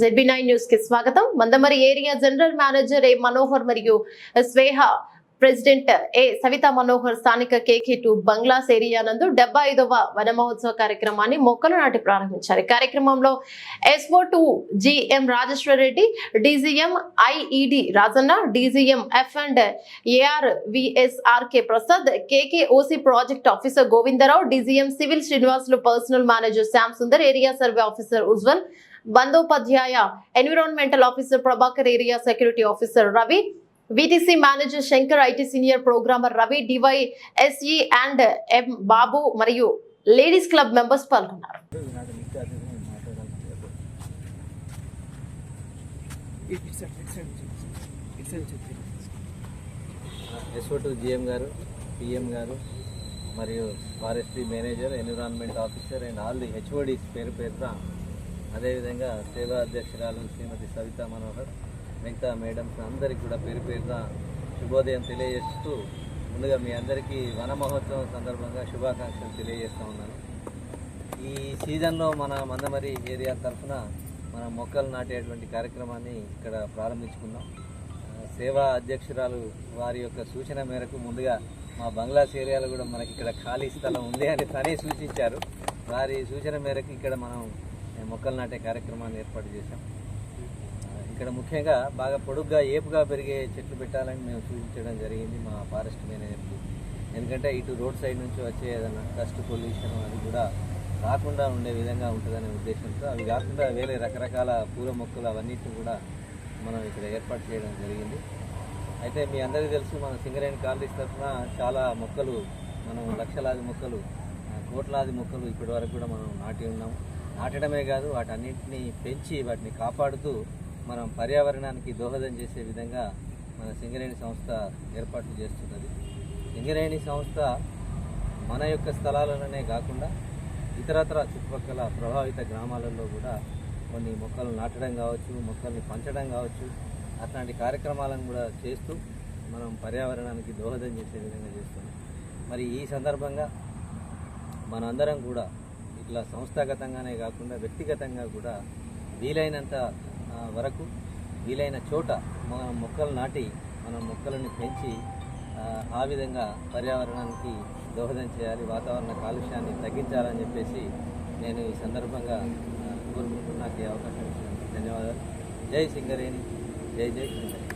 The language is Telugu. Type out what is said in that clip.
జెడ్బీ నైన్ న్యూస్కి స్వాగతం. Mandamarri area general manager A Manohar మరియు స్వేహ ప్రెసిడెంట్ ఏ సవితా మనోహర్ స్థానిక కేకే టూ బంగ్లాస్ ఏరియా నందు డెబ్బై ఐదవ వన మహోత్సవ కార్యక్రమాన్ని మొక్కలు నాటి ప్రారంభించారు. కార్యక్రమంలో SO to GM Rajeshwara Reddy DGM IED Rajanna DGM F and AR VSRK Prasad KK OC project officer Govindarao DGM civil Srinivasulu personnel manager Shyam Sundar area survey officer Ujjwal Bandopadhyay environmental officer Prabhakar area security officer Ravi VTC manager Shankar IT senior programmer Ravi DY SE and M Babu మరియు లేడీస్ క్లబ్ మెంబర్స్ పాల్గొన్నారు. ఎస్ఓ టూ జిఎం గారు పిఎం గారు మరియు forestry manager environment officer and all the HOD పేరు పేరున అదేవిధంగా సేవా అధ్యక్షురాలు శ్రీమతి సవితా మనోహర్ మిగతా మేడమ్స్ అందరికీ కూడా పేరు పేరున శుభోదయం తెలియజేస్తూ ముందుగా మీ అందరికీ వన మహోత్సవం సందర్భంగా శుభాకాంక్షలు తెలియజేస్తూ ఉన్నాను. ఈ సీజన్లో మన మందమరి ఏరియా తరఫున మన మొక్కలు నాటేటువంటి కార్యక్రమాన్ని ఇక్కడ ప్రారంభించుకున్నాం. సేవా అధ్యక్షురాలు వారి యొక్క సూచన మేరకు ముందుగా మా బంగ్లాస్ ఏరియాలో కూడా మనకి ఇక్కడ ఖాళీ స్థలం ఉంది అని తనే సూచించారు. వారి సూచన మేరకు ఇక్కడ మనం మొక్కలు నాటే కార్యక్రమాన్ని ఏర్పాటు చేశాం. ఇక్కడ ముఖ్యంగా బాగా పొడుగ్గా ఏపుగా పెరిగే చెట్లు పెట్టాలని మేము సూచించడం జరిగింది మా ఫారెస్ట్ మేనేజర్కి ఎందుకంటే ఇటు రోడ్ సైడ్ నుంచి వచ్చే ఏదైనా డస్ట్ పొల్యూషన్ అది కూడా రాకుండా ఉండే విధంగా ఉంటుందనే ఉద్దేశంతో అవి కాకుండా వేరే రకరకాల పూల మొక్కలు అవన్నిటిని కూడా మనం ఇక్కడ ఏర్పాటు చేయడం జరిగింది. అయితే మీ అందరికీ తెలుసు మన సింగరేణి కాలనీస్ తరఫున చాలా మొక్కలు మనం లక్షలాది మొక్కలు కోట్లాది మొక్కలు ఇప్పటి వరకు కూడా మనం నాటి ఉన్నాము. నాటడమే కాదు వాటన్నింటినీ పెంచి వాటిని కాపాడుతూ మనం పర్యావరణానికి దోహదం చేసే విధంగా మన సింగరేణి సంస్థ ఏర్పాట్లు చేస్తున్నది. సింగరేణి సంస్థ మన యొక్క స్థలాలలోనే కాకుండా ఇతరత్ర చుట్టుపక్కల ప్రభావిత గ్రామాలలో కూడా కొన్ని మొక్కలు నాటడం కావచ్చు మొక్కల్ని పంచడం కావచ్చు అట్లాంటి కార్యక్రమాలను కూడా చేస్తూ మనం పర్యావరణానికి దోహదం చేసే విధంగా చేస్తున్నాం. మరి ఈ సందర్భంగా మనందరం కూడా ఇట్లా సంస్థాగతంగానే కాకుండా వ్యక్తిగతంగా కూడా వీలైనంత వరకు వీలైన చోట మనం మొక్కలు నాటి మనం మొక్కలను పెంచి ఆ, విధంగా పర్యావరణానికి దోహదం చేయాలి వాతావరణ కాలుష్యాన్ని తగ్గించాలని చెప్పేసి నేను ఈ సందర్భంగా ఆ, కోరుకుంటూ నాకు ఈ అవకాశం ఇచ్చినందుకు ధన్యవాదాలు. జై సింగరేణి. జై జై సింగరేణి.